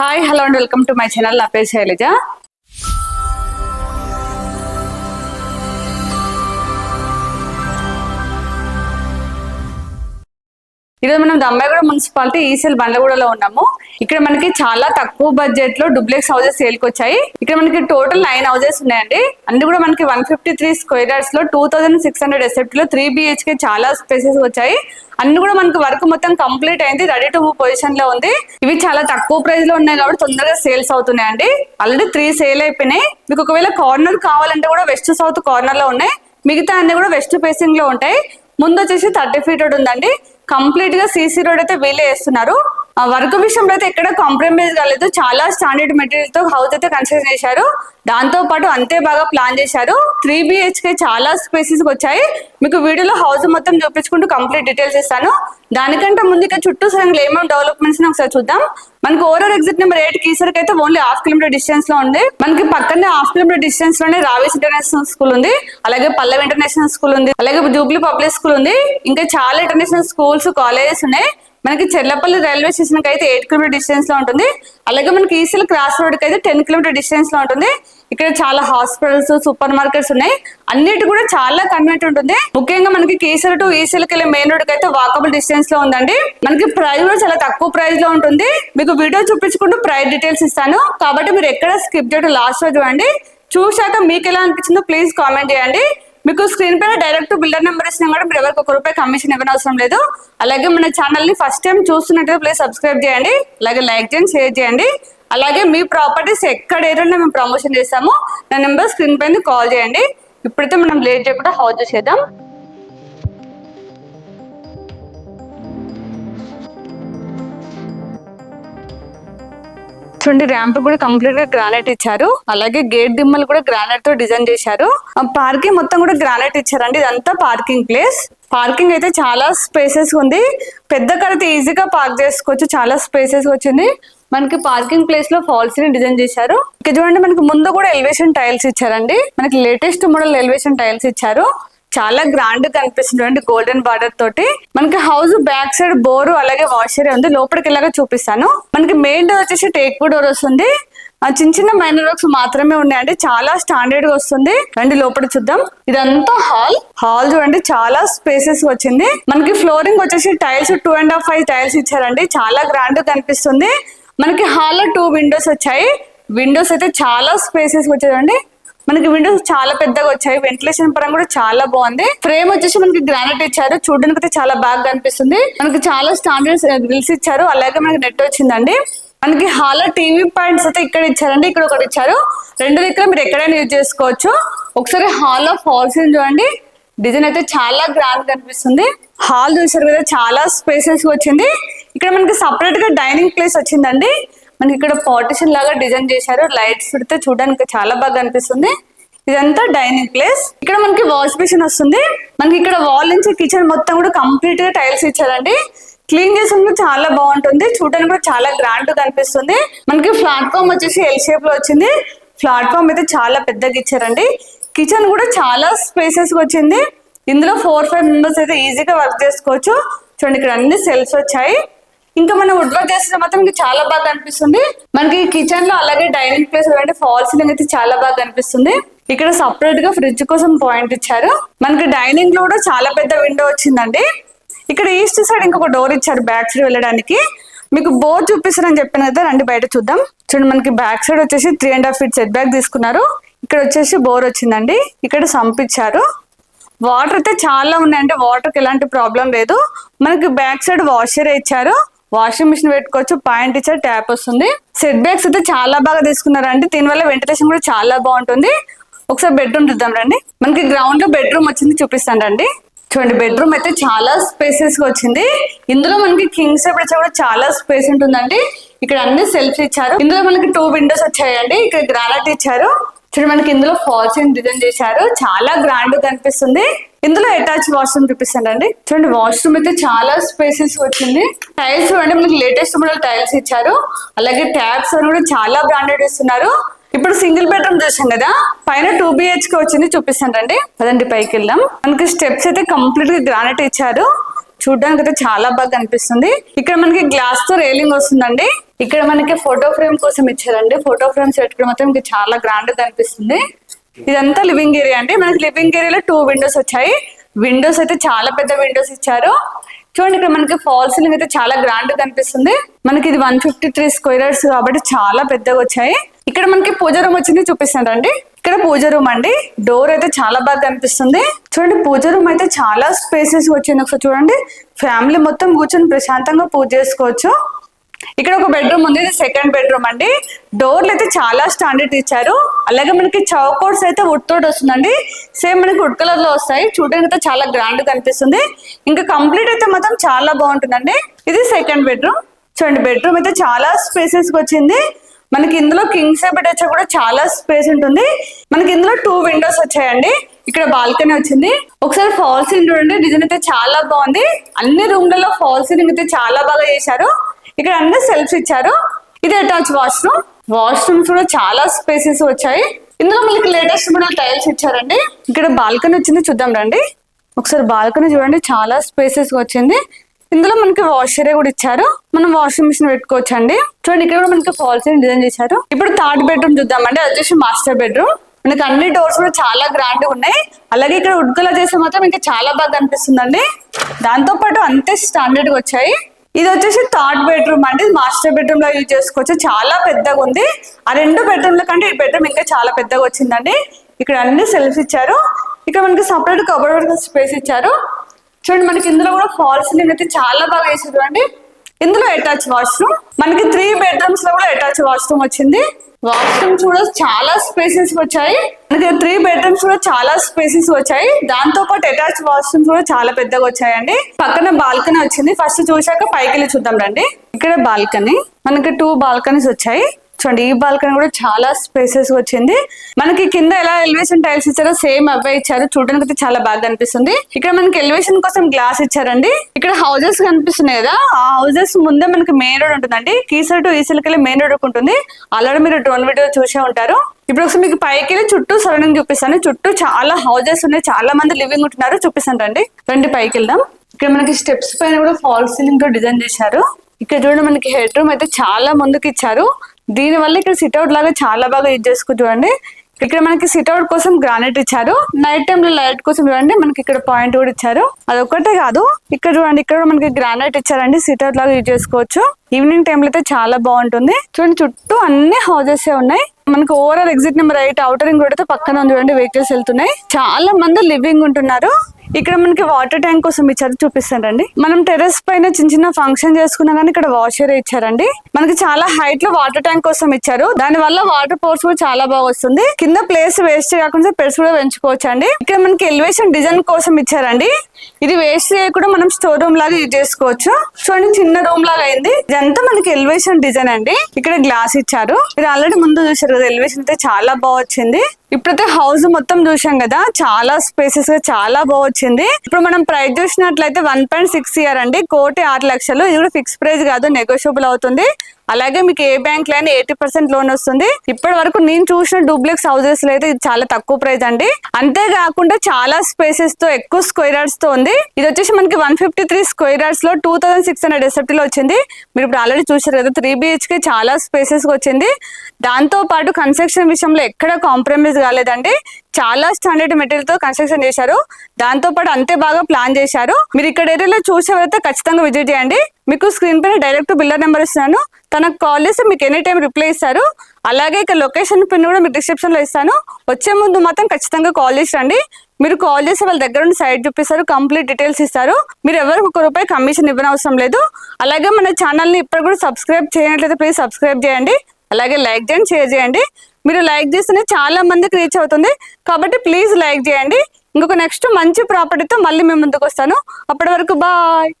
Hi hello and welcome to my channel నా పేరు శైలజ. ఈరోజు మనం దమ్మాయిగూడ మున్సిపాలిటీ ఈసెల్ బండ్లగూడలో ఉన్నాము. ఇక్కడ మనకి చాలా తక్కువ బడ్జెట్లో డూప్లెక్స్ హౌసెస్ సేల్కి వచ్చాయి ఇక్కడ మనకి టోటల్ నైన్ హౌసెస్ ఉన్నాయండి. అన్ని కూడా మనకి వన్ ఫిఫ్టీ త్రీ స్క్వేర్ యార్డ్స్లో టూ థౌసండ్ సిక్స్ హండ్రెడ్ ఎసెప్ట్లో త్రీ బిహెచ్కే చాలా స్పేసెస్ వచ్చాయి. అన్ని కూడా మనకి వర్క్ మొత్తం కంప్లీట్ అయింది. రెడీ టు మూవ్ పొజిషన్లో ఉంది. ఇవి చాలా తక్కువ ప్రైస్లో ఉన్నాయి కాబట్టి తొందరగా సేల్స్ అవుతున్నాయండి. ఆల్రెడీ త్రీ సేల్ అయిపోయినాయి. మీకు ఒకవేళ కార్నర్ కావాలంటే కూడా వెస్ట్ సౌత్ కార్నర్లో ఉన్నాయి. మిగతా అన్ని కూడా వెస్ట్ ఫేసింగ్లో ఉంటాయి. ముందు వచ్చేసి థర్టీ ఫీట్ ఉందండి. కంప్లీట్గా సీసీ రోడ్ అయితే వీలే వేస్తున్నారు. ఆ వర్క్ విషయంలో అయితే ఎక్కడ కాంప్రమైజ్ కాలేదు. చాలా స్టాండర్డ్ మెటీరియల్తో హౌస్ అయితే కన్స్ట్రక్ట్ చేశారు. దాంతో పాటు అంతే బాగా ప్లాన్ చేశారు. త్రీ బిహెచ్కే చాలా స్పేసెస్ వచ్చాయి. మీకు వీడియోలో హౌస్ మొత్తం చూపించుకుంటూ కంప్లీట్ డీటెయిల్స్ ఇస్తాను. దానికంటే ముందు ఇక చుట్టూ సరంగా ఏమేమి డెవలప్మెంట్స్ ఒకసారి చూద్దాం. మనకి ఓవరాల్ ఎగ్జిట్ నెంబర్ ఎయిట్ కీసర్కి అయితే ఓన్లీ హాఫ్ కిలోమీటర్ డిస్టెన్స్లో ఉంది. మనకి పక్కనే హాఫ్ కిలోమీటర్ డిస్టెన్స్లోనే రావేస్ ఇంటర్నేషనల్ స్కూల్ ఉంది. అలాగే పల్లవి ఇంటర్నేషనల్ స్కూల్ ఉంది. అలాగే జూబ్లీ పబ్లిక్ స్కూల్ ఉంది. ఇంకా చాలా ఇంటర్నేషనల్ స్కూల్స్ కాలేజెస్ ఉన్నాయి. మనకి చెల్లపల్లి రైల్వే స్టేషన్కి అయితే ఎయిట్ కిలోమీటర్ డిస్టెన్స్లో ఉంటుంది. అలాగే మనకి ఈసీల క్రాస్ రోడ్కి అయితే టెన్ కిలోమీటర్ డిస్టెన్స్లో ఉంటుంది. ఇక్కడ చాలా హాస్పిటల్స్ సూపర్ మార్కెట్స్ ఉన్నాయి. అన్నిటి కూడా చాలా కన్వీనియంట్ ఉంటుంది. ముఖ్యంగా మనకి కేసీఆర్ టు ఈసీల కి వెళ్ళే మెయిన్ రోడ్కి అయితే వాకబుల్ డిస్టెన్స్లో ఉందండి. మనకి ప్రైస్ కూడా చాలా తక్కువ ప్రైస్లో ఉంటుంది. మీకు వీడియో చూపించుకుంటూ ప్రైస్ డీటెయిల్స్ ఇస్తాను. కాబట్టి మీరు ఎక్కడ స్కిప్ చేయడం లాస్ట్లో చూడండి. చూశాక మీకు ఎలా అనిపించిందో ప్లీజ్ కామెంట్ చేయండి. మీకు స్క్రీన్ పైన డైరెక్ట్ బిల్డర్ నెంబర్ ఇచ్చినా కూడా మీరు ఎవరికి ఒక రూపాయి కమిషన్ ఇవ్వనవసరం అవసరం లేదు. అలాగే మన ఛానల్ని ఫస్ట్ టైం చూస్తున్నట్టు ప్లీజ్ సబ్స్క్రైబ్ చేయండి. అలాగే లైక్ చేయండి షేర్ చేయండి. అలాగే మీ ప్రాపర్టీస్ ఎక్కడ ఏరియాలో మేము ప్రమోషన్ చేస్తామో నా నెంబర్ స్క్రీన్ పైన కాల్ చేయండి. ఇప్పుడైతే మనం లేట్ చేయకుండా హౌస్ చేద్దాం. చూడండి ర్యాంప్ కూడా కంప్లీట్గా గ్రానైట్ ఇచ్చారు. అలాగే గేట్ దిమ్మలు కూడా గ్రానైట్తో డిజైన్ చేశారు. పార్కింగ్ మొత్తం కూడా గ్రానైట్ ఇచ్చారండి. ఇదంతా పార్కింగ్ ప్లేస్. పార్కింగ్ అయితే చాలా స్పేసెస్ ఉంది. పెద్ద కార్ అయితే ఈజీగా పార్క్ చేసుకోవచ్చు. చాలా స్పేసెస్ వచ్చింది. మనకి పార్కింగ్ ప్లేస్లో ఫాల్స్ని డిజైన్ చేశారు. ఇక చూడండి మనకి ముందు కూడా ఎలివేషన్ టైల్స్ ఇచ్చారండి. మనకి లేటెస్ట్ మోడల్ ఎలివేషన్ టైల్స్ ఇచ్చారు. చాలా గ్రాండ్ కనిపిస్తుంది అండి గోల్డెన్ బార్డర్ తోటి. మనకి హౌస్ బ్యాక్ సైడ్ బోరు అలాగే వాషర్ ఉంది. లోపలికి వెళ్ళాక చూపిస్తాను. మనకి మెయిన్ డోర్ వచ్చేసి టేక్ డోర్ వస్తుంది. ఆ చిన్న చిన్న మైనర్ వర్క్స్ మాత్రమే ఉన్నాయండి. చాలా స్టాండర్డ్గా వస్తుంది. రండి లోపల చూద్దాం. ఇదంతా హాల్ హాల్ చూడండి చాలా స్పేసెస్ వచ్చింది. మనకి ఫ్లోరింగ్ వచ్చేసి tiles two and half five tiles ఇచ్చారండి. చాలా గ్రాండ్ కనిపిస్తుంది. మనకి హాల్లో టూ విండోస్ వచ్చాయి. విండోస్ అయితే చాలా స్పేసెస్ వచ్చాయండి. మనకి విండోస్ చాలా పెద్దగా వచ్చాయి. వెంటిలేషన్ పరంగా కూడా చాలా బాగుంది. ఫ్రేమ్ వచ్చేసి మనకి గ్రానైట్ ఇచ్చారు. చూడడానికి అయితే చాలా బాగా కనిపిస్తుంది. మనకి చాలా స్టాండర్డ్స్ గ్రిల్స్ eh, ఇచ్చారు. అలాగే మనకి నెట్ వచ్చిందండి. మనకి హాల్ టీవీ పాయింట్స్ అయితే ఇక్కడ ఇచ్చారండి. ఇక్కడ ఒకటి ఇచ్చారు. రెండు దగ్గర మీరు ఎక్కడైనా యూజ్ చేసుకోవచ్చు. ఒకసారి హాల్ ఆఫ్ హాల్స్ చూడండి. డిజైన్ అయితే చాలా గ్రాండ్ కనిపిస్తుంది. హాల్ చూసారు కదా చాలా స్పేసెస్ వచ్చింది. ఇక్కడ మనకి సపరేట్గా డైనింగ్ ప్లేస్ వచ్చిందండి. మనకి ఇక్కడ పార్టిషన్ లాగా డిజైన్ చేశారు. లైట్స్ పెడితే చూడడానికి చాలా బాగా అనిపిస్తుంది. ఇదంతా డైనింగ్ ప్లేస్ ఇక్కడ మనకి వాష్ బేసిన్ వస్తుంది. మనకి ఇక్కడ వాల్ నుంచి కిచెన్ మొత్తం కూడా కంప్లీట్గా టైల్స్ ఇచ్చారండి. క్లీన్ చేసి కూడా చాలా బాగుంటుంది. చూడడానికి కూడా చాలా గ్రాండ్ కనిపిస్తుంది మనకి ప్లాట్ఫామ్ వచ్చేసి ఎల్ షేప్లో వచ్చింది. ప్లాట్ఫామ్ అయితే చాలా పెద్దగా ఇచ్చారండి. కిచెన్ కూడా చాలా స్పేసెస్ వచ్చింది. ఇందులో ఫోర్ ఫైవ్ మెంబర్స్ అయితే ఈజీగా వర్క్ చేసుకోవచ్చు. చూడండి ఇక్కడ అన్ని సెల్స్ వచ్చాయి. ఇంకా మనం వుడ్ వర్క్ చేస్తే మాత్రం ఇంకా చాలా బాగా కనిపిస్తుంది మనకి కిచెన్లో అలాగే డైనింగ్ ప్లేస్ అంటే ఫాల్ సీలింగ్ అయితే చాలా బాగా కనిపిస్తుంది ఇక్కడ సపరేట్గా ఫ్రిడ్జ్ కోసం పాయింట్ ఇచ్చారు. మనకి డైనింగ్లో కూడా చాలా పెద్ద విండో వచ్చిందండి. ఇక్కడ ఈస్ట్ సైడ్ ఇంకొక డోర్ ఇచ్చారు బ్యాక్ సైడ్ వెళ్ళడానికి. మీకు బోర్ చూపిస్తారని చెప్పాను కదా రండి బయట చూద్దాం. చూడండి మనకి బ్యాక్ సైడ్ వచ్చేసి three and half feet set back తీసుకున్నారు. ఇక్కడ వచ్చేసి బోర్ వచ్చిందండి. ఇక్కడ సంపించారు వాటర్ అయితే చాలా ఉన్నాయండి వాటర్కి ఎలాంటి ప్రాబ్లం లేదు. మనకి బ్యాక్ సైడ్ వాషర్ ఇచ్చారు. వాషింగ్ మిషన్ పెట్టుకోవచ్చు పాయింట్ ఇచ్చారు ట్యాప్ వస్తుంది. సెట్ బ్యాగ్స్ అయితే చాలా బాగా తీసుకున్నారండి. దీనివల్ల వెంటిలేషన్ కూడా చాలా బాగుంటుంది. ఒకసారి బెడ్రూమ్ చూద్దాం రండి. మనకి గ్రౌండ్లో బెడ్రూమ్ వచ్చింది చూపిస్తాను రండి. చూడండి బెడ్రూమ్ అయితే చాలా స్పేసెస్గా వచ్చింది. ఇందులో మనకి కింగ్ సైడ్ వచ్చా కూడా చాలా స్పేస్ ఉంటుందండి. ఇక్కడ అన్ని సెల్ఫ్స్ ఇచ్చారు. ఇందులో మనకి టూ విండోస్ వచ్చాయండి. ఇక్కడ గ్రానైట్ ఇచ్చారు. చూడండి మనకి ఇందులో ఫాల్స్ డిజైన్ చేశారు. చాలా గ్రాండ్ కనిపిస్తుంది. ఇందులో అటాచ్ వాష్రూమ్ చూపిస్తానండి. చూడండి వాష్రూమ్ అయితే చాలా స్పేసెస్ వచ్చింది. టైల్స్ చూడండి మనకి లేటెస్ట్ మోడల్ టైల్స్ ఇచ్చారు. అలాగే ట్యాబ్స్ అని కూడా చాలా బ్రాండెడ్ ఇస్తున్నారు ఇప్పుడు సింగిల్ బెడ్రూమ్ చూసాం కదా పైన టూ బిహెచ్కే వచ్చింది చూపిస్తాను అదండి పైకి వెళ్దాం. మనకి స్టెప్స్ అయితే కంప్లీట్గా గ్రానైట్ ఇచ్చారు. చూడడానికి అయితే చాలా బాగా కనిపిస్తుంది. ఇక్కడ మనకి గ్లాస్తో రేలింగ్ వస్తుందండి. ఇక్కడ మనకి ఫోటో ఫ్రేమ్ కోసం ఇచ్చారండి. ఫోటో ఫ్రేమ్స్ పెట్టుకోవడం మాత్రం ఇంకా చాలా గ్రాండ్గా అనిపిస్తుంది ఇదంతా లివింగ్ ఏరియా అండి. మనకి లివింగ్ ఏరియాలో టూ విండోస్ వచ్చాయి. విండోస్ అయితే చాలా పెద్ద విండోస్ ఇచ్చారు. చూడండి ఇక్కడ మనకి ఫాల్ సీలింగ్ అయితే చాలా గ్రాండ్ కనిపిస్తుంది. మనకి ఇది వన్ ఫిఫ్టీ త్రీ స్క్వేరర్స్ కాబట్టి చాలా పెద్దగా వచ్చాయి. ఇక్కడ మనకి పూజ రూమ్ వచ్చింది చూపిస్తానండి. ఇక్కడ పూజ రూమ్ అండి. డోర్ అయితే చాలా బాగా కనిపిస్తుంది. చూడండి పూజ రూమ్ అయితే చాలా స్పేసెస్ వచ్చింది ఒకసారి చూడండి. ఫ్యామిలీ మొత్తం కూర్చొని ప్రశాంతంగా పూజ చేసుకోవచ్చు. ఇక్కడ ఒక బెడ్రూమ్ ఉంది ఇది సెకండ్ బెడ్రూమ్ అండి. డోర్లు అయితే చాలా స్టాండర్డ్ ఇచ్చారు. అలాగే మనకి చౌకోట్స్ అయితే వుడ్ తోటి వస్తుందండి. సేమ్ మనకి వుడ్ కలర్లో వస్తాయి. చూడడానికి అయితే చాలా గ్రాండ్ కనిపిస్తుంది. ఇంకా కంప్లీట్ అయితే మాత్రం చాలా బాగుంటుందండి. ఇది సెకండ్ బెడ్రూమ్ చూడండి బెడ్రూమ్ అయితే చాలా స్పేసెస్ వచ్చింది. మనకి ఇందులో కింగ్ సైడ్ బెడ్ వచ్చా కూడా చాలా స్పేస్ ఉంటుంది. మనకి ఇందులో టూ విండోస్ వచ్చాయండి. ఇక్కడ బాల్కనీ వచ్చింది. ఒకసారి ఫాల్ సీలింగ్ చూడండి డిజైన్ అయితే చాలా బాగుంది. అన్ని రూమ్లలో ఫాల్ సీలింగ్ అయితే చాలా బాగా చేశారు. ఇక్కడ అన్ని సెల్ఫ్స్ ఇచ్చారు. ఇది అటాచ్ వాష్రూమ్ వాష్రూమ్స్ కూడా చాలా స్పేసెస్ వచ్చాయి. ఇందులో మనకి లేటెస్ట్ కూడా టైల్స్ ఇచ్చారండి. ఇక్కడ బాల్కనీ వచ్చింది చూద్దాం రండి. ఒకసారి బాల్కనీ చూడండి చాలా స్పేసెస్ వచ్చింది. ఇందులో మనకి వాష్ ఏరియా కూడా ఇచ్చారు. మనం వాషింగ్ మిషన్ పెట్టుకోవచ్చు అండి చూడండి ఇక్కడ కూడా మనకి ఫాల్స్ డిజైన్ చేశారు. ఇప్పుడు థర్డ్ బెడ్రూమ్ చూద్దామండి. అది వచ్చేసి మాస్టర్ బెడ్రూమ్ మనకి అన్ని డోర్స్ కూడా చాలా గ్రాండ్ ఉన్నాయి. అలాగే ఇక్కడ వుడ్ చేస్తే మాత్రం ఇంకా చాలా బాగా కనిపిస్తుందండి. దాంతో పాటు అంతే స్టాండర్డ్గా వచ్చాయి. ఇది వచ్చేసి థర్డ్ బెడ్రూమ్ అండి. మాస్టర్ బెడ్రూమ్లో యూజ్ చేసుకోవచ్చు. చాలా పెద్దగా ఉంది. ఆ రెండు బెడ్రూమ్ల కంటే ఈ బెడ్రూమ్ ఇంకా చాలా పెద్దగా వచ్చిందండి. ఇక్కడ అన్ని సెల్ఫ్ ఇచ్చారు. ఇక్కడ మనకి సపరేట్ కబర్డ్ స్పేస్ ఇచ్చారు. చూడండి మనకి ఇందులో కూడా ఫాల్ సీలింగ్ అయితే చాలా బాగా వేసారు చూడండి. ఇందులో అటాచ్ వాష్రూమ్ మనకి త్రీ బెడ్రూమ్స్లో కూడా అటాచ్ వాష్రూమ్ వచ్చింది. వాష్రూమ్ కూడా చాలా స్పేసెస్ వచ్చాయి. మనకి త్రీ బెడ్రూమ్స్ కూడా చాలా స్పేసెస్ వచ్చాయి. దాంతో పాటు అటాచ్ వాష్రూమ్స్ కూడా చాలా పెద్దగా వచ్చాయండి. పక్కన బాల్కనీ వచ్చింది. ఫస్ట్ చూశాక పైకి వెళ్ళి చూద్దాం రండి. ఇక్కడ బాల్కనీ. మనకి టూ బాల్కనీస్ వచ్చాయి. చూడండి ఈ బాల్కనీ కూడా చాలా స్పేసెస్ వచ్చింది. మనకి కింద ఎలా ఎలివేషన్ టైల్స్ ఇచ్చారో సేమ్ అవే ఇచ్చారు. చూడడానికి అయితే చాలా బాగా కనిపిస్తుంది ఇక్కడ మనకి ఎలివేషన్ కోసం గ్లాస్ ఇచ్చారండి. ఇక్కడ హౌజెస్ కనిపిస్తున్నాయి కదా ఆ హౌజెస్ ముందే మనకి మెయిన్ రోడ్ ఉంటుందండి. కీసర్ టు ఈసలకి మెయిన్ రోడ్ ఉంటుంది ఆల్రెడీ మీరు డ్రోన్ వీడియో చూసే ఉంటారు. ఇప్పుడు ఒకసారి మీకు పైకి వెళ్ళి చుట్టూ సరౌండింగ్ చూపిస్తాను. చుట్టూ చాలా హౌజెస్ ఉన్నాయి. చాలా మంది లివింగ్ ఉంటున్నారు. చూపిస్తాను రండి. రండి పైకి వెళ్దాం. ఇక్కడ మనకి స్టెప్స్ పైన కూడా ఫాల్ సీలింగ్తో డిజైన్ చేశారు. ఇక్కడ చూడండి మనకి హెడ్ రూమ్ అయితే చాలా ముందుకు ఇచ్చారు. దీని వల్ల ఇక్కడ సిట్అవుట్ లాగా చాలా బాగా యూజ్ చేసుకో చూడండి. ఇక్కడ మనకి సిట్అవుట్ కోసం గ్రానైట్ ఇచ్చారు. నైట్ టైం లో లైట్ కోసం చూడండి మనకి ఇక్కడ పాయింట్ కూడా ఇచ్చారు. అదొక్కటే కాదు ఇక్కడ చూడండి ఇక్కడ మనకి గ్రానైట్ ఇచ్చారండి. సిట్అవుట్ లాగా యూజ్ చేసుకోవచ్చు. ఈవినింగ్ టైం లో అయితే చాలా బాగుంటుంది. చూడండి చుట్టూ అన్ని హౌజెస్ ఉన్నాయి. మనకి overall exit number eight outer ring road అయితే పక్కన ఉంది చూడండి వెహికల్స్ వెళ్తున్నాయి. చాలా మంది లివింగ్ ఉంటున్నారు. ఇక్కడ మనకి వాటర్ ట్యాంక్ కోసం ఇచ్చారు చూపిస్తారండి మనం టెర్రస్ పైన చిన్న చిన్న ఫంక్షన్ చేసుకున్నా కానీ ఇక్కడ వాషర్ ఇచ్చారండి. మనకి చాలా హైట్లో వాటర్ ట్యాంక్ కోసం ఇచ్చారు. దాని వల్ల వాటర్ పోర్స్ కూడా చాలా బాగా వస్తుంది. కింద ప్లేస్ వేస్ట్ కాకుండా పెర్స్ కూడా పెంచుకోవచ్చు అండి ఇక్కడ మనకి ఎలివేషన్ డిజైన్ కోసం ఇచ్చారండి. ఇది వేస్ట్ చేయకుండా మనం స్టోర్ రూమ్ లాగా యూజ్ చేసుకోవచ్చు. చూడండి చిన్న రూమ్ లాగా అయింది. ఇదంతా మనకి ఎలివేషన్ డిజైన్ అండి. ఇక్కడ గ్లాస్ ఇచ్చారు. ఇది ఆల్రెడీ ముందు చూసారు కదా ఎలివేషన్ అయితే చాలా బాగా వచ్చింది. ఇప్పుడైతే హౌస్ మొత్తం చూసాం కదా చాలా స్పేసెస్గా చాలా బాగొచ్చింది ఇప్పుడు మనం ప్రైస్ చూసినట్లయితే వన్ పాయింట్ సిక్స్ ఇయర్ అండి. కోటి ఆరు లక్షలు. ఇది కూడా ఫిక్స్ ప్రైస్ కాదు నెగోషియబుల్ అవుతుంది. అలాగే మీకు ఏ బ్యాంక్లో అయినా ఎయిటీ పర్సెంట్ లోన్ వస్తుంది. ఇప్పటి వరకు నేను చూసిన డూప్లెక్స్ హౌసెస్లో అయితే ఇది చాలా తక్కువ ప్రైస్ అండి. అంతేకాకుండా చాలా స్పేసెస్తో ఎక్కువ స్క్వేర్ యార్డ్స్తో ఉంది. ఇది వచ్చేసి మనకి one fifty three square యార్డ్స్లో two thousand six hundred SFT లో వచ్చింది. మీరు ఇప్పుడు ఆల్రెడీ చూసారు కదా త్రీ బిహెచ్కే చాలా స్పేసెస్ వచ్చింది. దాంతో పాటు కన్స్ట్రక్షన్ విషయంలో ఎక్కడ కాంప్రమైజ్ కాలేదండి. చాలా స్టాండర్డ్ మెటీరియల్తో కన్స్ట్రక్షన్ చేశారు. దాంతో పాటు అంతే బాగా ప్లాన్ చేశారు. మీరు ఇక్కడ ఏరియాలో చూసేవారైతే ఖచ్చితంగా విజిట్ చేయండి. మీకు స్క్రీన్ పైన డైరెక్ట్ బిల్లర్ నెంబర్ ఇస్తాను తనకు కాల్ చేసి మీకు ఎనీ టైం రిప్లై ఇస్తారు. అలాగే ఇక్కడ లొకేషన్ పిన్ కూడా మీకు డిస్క్రిప్షన్లో ఇస్తాను. వచ్చే ముందు మాత్రం ఖచ్చితంగా కాల్ చేసి రండి. మీరు కాల్ చేసి వాళ్ళ దగ్గర నుండి సైట్ చూపిస్తారు. కంప్లీట్ డీటెయిల్స్ ఇస్తారు. మీరు ఎవరికి ఒక రూపాయి కమిషన్ ఇవ్వనవసరం లేదు. అలాగే మన ఛానల్ని ఇప్పుడు కూడా సబ్స్క్రైబ్ చేయనట్లయితే ప్లీజ్ సబ్స్క్రైబ్ చేయండి. అలాగే లైక్ చేయండి షేర్ చేయండి. మీరు లైక్ చేస్తేనే చాలా మందికి రీచ్ అవుతుంది. కాబట్టి ప్లీజ్ లైక్ చేయండి. ఇంకొక నెక్స్ట్ మంచి ప్రాపర్టీతో మళ్ళీ మేము ముందుకు వస్తాను. అప్పటి వరకు బాయ్.